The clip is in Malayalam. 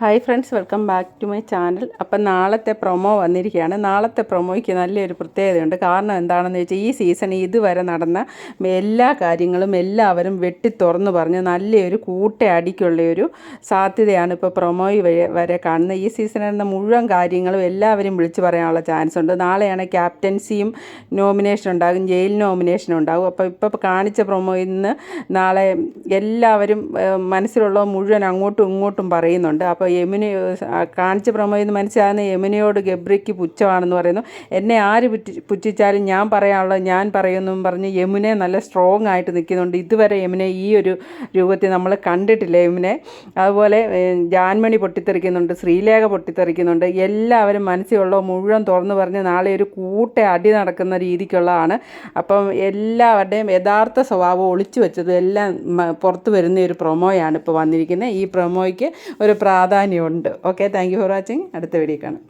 Hi friends welcome back to my channel അപ്പം നാളത്തെ പ്രൊമോ വന്നിരിക്കുകയാണ്. നാളത്തെ പ്രൊമോയ്ക്ക് നല്ലൊരു പ്രത്യേകതയുണ്ട്. കാരണം എന്താണെന്ന് വെച്ചാൽ ഈ സീസൺ ഇതുവരെ നടന്ന എല്ലാ കാര്യങ്ങളും എല്ലാവരും വെട്ടി തുറന്നു പറഞ്ഞ് നല്ലൊരു കൂട്ടയടിക്കുള്ളൊരു സാധ്യതയാണ് ഇപ്പോൾ പ്രൊമോയി വരെ കാണുന്നത്. ഈ സീസണിൽ മുഴുവൻ കാര്യങ്ങളും എല്ലാവരും വിളിച്ചു പറയാനുള്ള ചാൻസ് ഉണ്ട്. നാളെയാണ് ക്യാപ്റ്റൻസിയും നോമിനേഷൻ ഉണ്ടാകും. ജയിൽ നോമിനേഷൻ ഉണ്ടാകും. അപ്പോൾ ഇപ്പോൾ കാണിച്ച പ്രൊമോയിൽ നിന്ന് നാളെ എല്ലാവരും മനസ്സിലുള്ള മുഴുവൻ അങ്ങോട്ടും ഇങ്ങോട്ടും പറയുന്നുണ്ട്. അപ്പോൾ യമുന കാണിച്ച പ്രമേയം നിന്ന് മനസ്സിലാകുന്ന യമുനയോട് ഗബ്രിക്ക് പുച്ഛമാണെന്ന് പറയുന്നു. എന്നെ ആര് പുച്ഛിച്ചാലും ഞാൻ പറയാനുള്ളത് ഞാൻ പറയുമെന്നും പറഞ്ഞ് യമുനെ നല്ല സ്ട്രോങ് ആയിട്ട് നിൽക്കുന്നുണ്ട്. ഇതുവരെ യമുനെ ഈ ഒരു രൂപത്തിൽ നമ്മൾ കണ്ടിട്ടില്ല യമുനെ. അതുപോലെ ജാൻമണി പൊട്ടിത്തെറിക്കുന്നുണ്ട് ശ്രീലേഖ പൊട്ടിത്തെറിക്കുന്നുണ്ട്. എല്ലാവരും മനസ്സിലുള്ള മുഴുവൻ തുറന്നു പറഞ്ഞ് നാളെ ഒരു കൂട്ട അടി നടക്കുന്ന രീതിക്കുള്ളതാണ്. അപ്പം എല്ലാവരുടെയും യഥാർത്ഥ സ്വഭാവം ഒളിച്ചു വെച്ചതും എല്ലാം പുറത്തു വരുന്ന ഒരു പ്രൊമോയാണ് ഇപ്പോൾ വന്നിരിക്കുന്നത്. ഈ പ്രൊമോയ്ക്ക് ഒരു പ്രാധാന്യമുണ്ട്. Okay thank you for watching അടുത്ത വീഡിയോ കാണാം.